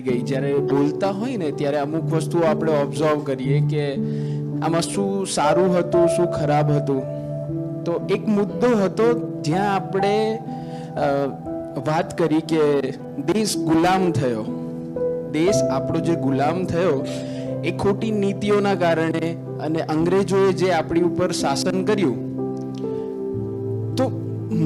ગઈ. જ્યારે બોલતા હોય ને, ત્યારે અમુક વસ્તુઓ આપણે ઓબ્ઝર્વ કરીએ કે આમાં શું સારું હતું, શું ખરાબ હતું. તો એક મુદ્દો હતો જ્યાં આપણે વાત કરી કે દેશ ગુલામ થયો. દેશ આપણો જે ગુલામ થયો, એ ખોટી નીતિઓના કારણે અને અંગ્રેજોએ જે આપણી ઉપર શાસન કર્યું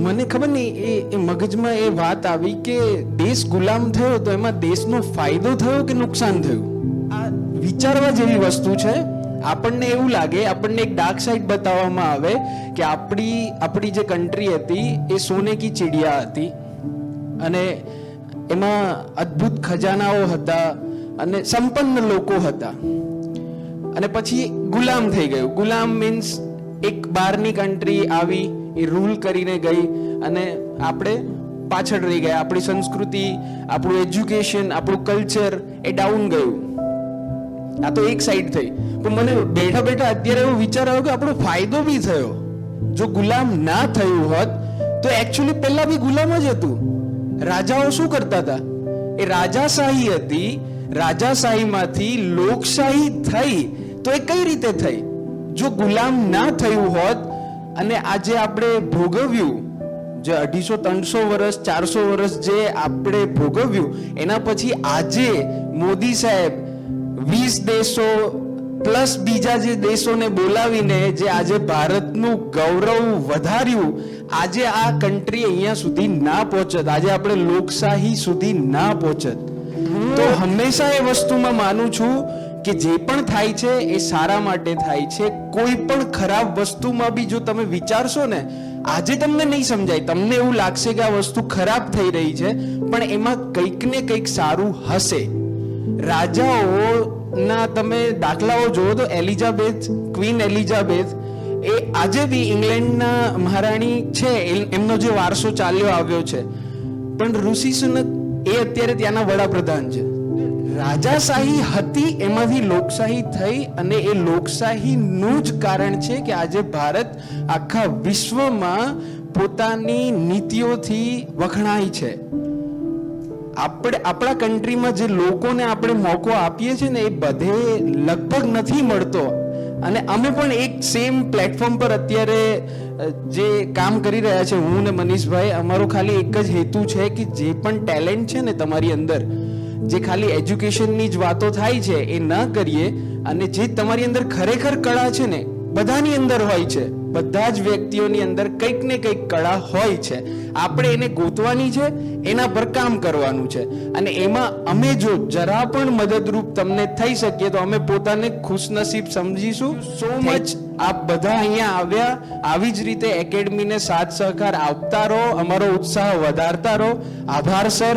મને ખબર નહીં, એ એ મગજમાં એ વાત આવી કે દેશ ગુલામ થયો તો એમાં દેશનો ફાયદો થયો કે નુકસાન થયું? આ વિચારવા જેવી વસ્તુ છે. આપણને એવું લાગે, આપણને એક ડાર્ક સાઈડ બતાવવામાં આવે કે આપણી આપણી જે કન્ટ્રી હતી, એ સોને કી ચીડિયા હતી. અને એમાં અદ્ભુત ખજાનાઓ હતા અને સંપન્ન લોકો હતા. અને પછી ગુલામ થઈ ગયું. ગુલામ મીન્સ એક બહારની કન્ટ્રી આવી એ રૂલ કરીને ગઈ અને આપણે પાછળ રહી ગયા. આપણી સંસ્કૃતિ, આપણું એજ્યુકેશન આપણું કલ્ચર એ ડાઉન ગયું. આ તો એક સાઈડ થઈ. પણ મને બેઠા બેઠા અત્યારે એવો વિચાર આવ્યો કે આપણો ફાયદો બી થયો. જો ગુલામ ના થયું હોત, તો એકચ્યુઅલી પહેલા બી ગુલામ જ હતું. રાજાઓ શું કરતા હતા? એ રાજાશાહી હતી. રાજાશાહીમાંથી લોકશાહી થઈ. તો એ કઈ રીતે થઈ? જો ગુલામ ના થયું હોત અને આજે આપણે ભોગવ્યું જે અઢીસો, ત્રણસો વર્ષ ચારસો વર્ષ જે આપણે ભોગવ્યું, એના પછી આજે મોદી સાહેબ વીસ દેશો પ્લસ બીજા જે દેશોને બોલાવીને જે આજે ભારતનું ગૌરવ વધાર્યું, આજે આ કન્ટ્રી અહીંયા સુધી ના પહોંચત. આજે આપણે લોકશાહી સુધી ના પહોંચત. તો હંમેશા એ વસ્તુમાં માનું છું કે જે પણ થાય છે એ સારા માટે થાય છે. કોઈ પણ ખરાબ વસ્તુમાં બી જો તમે વિચારશો ને, આજે તમને નહીં સમજાય, તમને એવું લાગશે કે આ વસ્તુ ખરાબ થઈ રહી છે, પણ એમાં કંઈક ને કંઈક સારું હશે. રાજાઓના તમે દાખલાઓ જુઓ તો એલિઝાબેથ, ક્વીન એલિઝાબેથ, એ આજે બી ઇંગ્લેન્ડના મહારાણી છે એમનો જે વારસો ચાલ્યો આવ્યો છે. પણ ઋષિ સુનક એ અત્યારે ત્યાંના વડાપ્રધાન છે. રાજાશાહી હતી, એમાંથી લોકશાહી થઈ અને એ લોકશાહીનું જ કારણ છે કે આજે ભારત આખા વિશ્વમાં પોતાની નીતિઓથી વખણાય છે. આપણે આપણા કન્ટ્રીમાં જે લોકોને આપણે મોકો આપીએ છીએ ને એ બધે લગભગ નથી મળતો. અને અમે પણ એક સેમ પ્લેટફોર્મ પર અત્યારે જે કામ કરી રહ્યા છે, હું ને મનીષભાઈ, અમારો ખાલી એક જ હેતુ છે કે જે પણ ટેલેન્ટ છે ને તમારી અંદર જે ખાલી એજ્યુકેશનની જ વાતો થાય છે એ ન કરીએ અને જે તમારી અંદર ખરેખર કળા છે ને બધાની અંદર હોય છે. બધા જ વ્યક્તિઓની અંદર કંઈક ને કંઈક કળા હોય છે. આપણે એને ગોતવાની છે એના પર કામ કરવાનું છે. અને એમાં અમે જો જરા પણ મદદરૂપ તમને થઈ શકીએ તો અમે પોતાને ખુશનસીબ સમજીશું. સો મચ આપ બધા અહીંયા આવ્યા. આવી જ રીતે એકેડમીને સાથ સહકાર આપતા રહો. અમારો ઉત્સાહ વધારતા રહો. આભાર sir.